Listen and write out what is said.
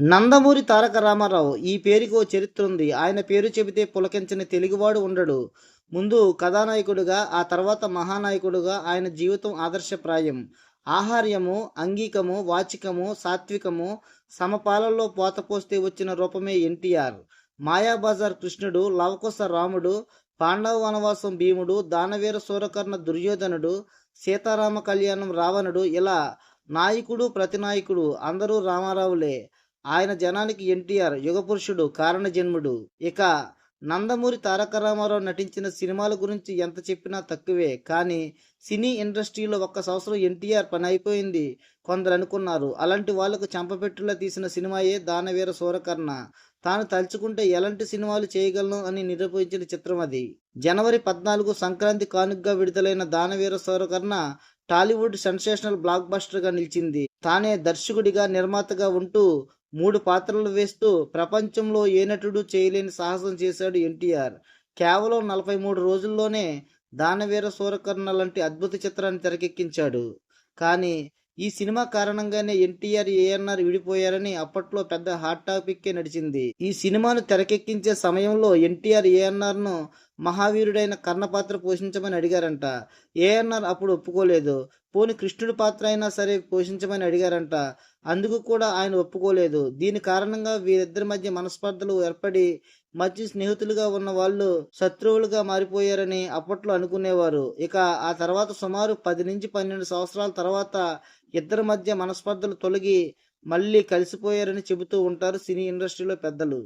నందమూరి తారక రామారావు ఈ పేరుకి ఓ చరిత్ర ఉంది ఆయన పేరు చెబితే పులకించని తెలుగువాడు ఉండడు. ముందు కథానాయకుడుగా ఆ తర్వాత మహానాయకుడుగా ఆయన జీవితం ఆదర్శప్రాయం. ఆహార్యము అంగీకము వాచికము సాత్వికము సమపాలల్లో పోతపోస్తే వచ్చిన రూపమే ఎన్టీఆర్. మాయాబజార్ కృష్ణుడు లవకుశ రాముడు పాండవ వనవాసం భీముడు దానవీర సూరకర్ణ దుర్యోధనుడు సీతారామ కళ్యాణం రావణుడు ఇలా నాయకుడు ప్రతినాయకుడు అందరూ రామారావులే. ఆయన జనానికి ఎన్టీఆర్ యుగపురుషుడు కారణజన్ముడు. ఇక నందమూరి తారక రామారావు నటించిన సినిమాల గురించి ఎంత చెప్పినా తక్కువే. కానీ సినీ ఇండస్ట్రీలో ఒక్క సంవత్సరం ఎన్టీఆర్ పని అయిపోయింది కొందరు అనుకున్నారు. అలాంటి వాళ్ళకు చంపపెట్టులా తీసిన సినిమాయే దానవీర సూరకర్ణ తాను తలుచుకుంటే ఎలాంటి సినిమాలు చేయగలను అని నిరూపించిన చిత్రం అది. జనవరి పద్నాలుగు సంక్రాంతి కానుకగా విడుదలైన Danaveera Surakarna Tollywood sensational block బస్టర్గా నిలిచింది. తానే దర్శకుడిగా నిర్మాతగా ఉంటూ మూడు పాత్రలు వేస్తూ ప్రపంచంలో ఏ నటుడు చేయలేని సాహసం చేశాడు ఎన్టీఆర్. కేవలం నలభై మూడు రోజుల్లోనే దానవీర సూరకర్ణ లాంటి అద్భుత చిత్రాన్ని తెరకెక్కించాడు. కానీ ఈ సినిమా కారణంగానే ఎన్టీఆర్ ఏఎన్ఆర్ విడిపోయారని అప్పట్లో పెద్ద హాట్ టాపిక్కే నడిచింది. ఈ సినిమాను తెరకెక్కించే సమయంలో ఎన్టీఆర్ ఏఎన్ఆర్ను మహావీరుడైన కర్ణ పాత్ర పోషించమని అడిగారంట. ఏఎన్ఆర్ అప్పుడు ఒప్పుకోలేదు. పోని కృష్ణుడి పాత్ర అయినా సరే పోషించమని అడిగారంట. అందుకు కూడా ఆయన ఒప్పుకోలేదు. దీని కారణంగా వీరిద్దరి మధ్య మనస్పర్ధలు ఏర్పడి మధ్య స్నేహితులుగా ఉన్న వాళ్ళు శత్రువులుగా మారిపోయారని అప్పట్లో అనుకునేవారు. ఇక ఆ తర్వాత సుమారు పది నుంచి పన్నెండు సంవత్సరాల తర్వాత ఇద్దరి మధ్య మనస్పర్ధలు తొలగి మళ్ళీ కలిసిపోయారని చెబుతూ ఉంటారు సినీ ఇండస్ట్రీలో పెద్దలు.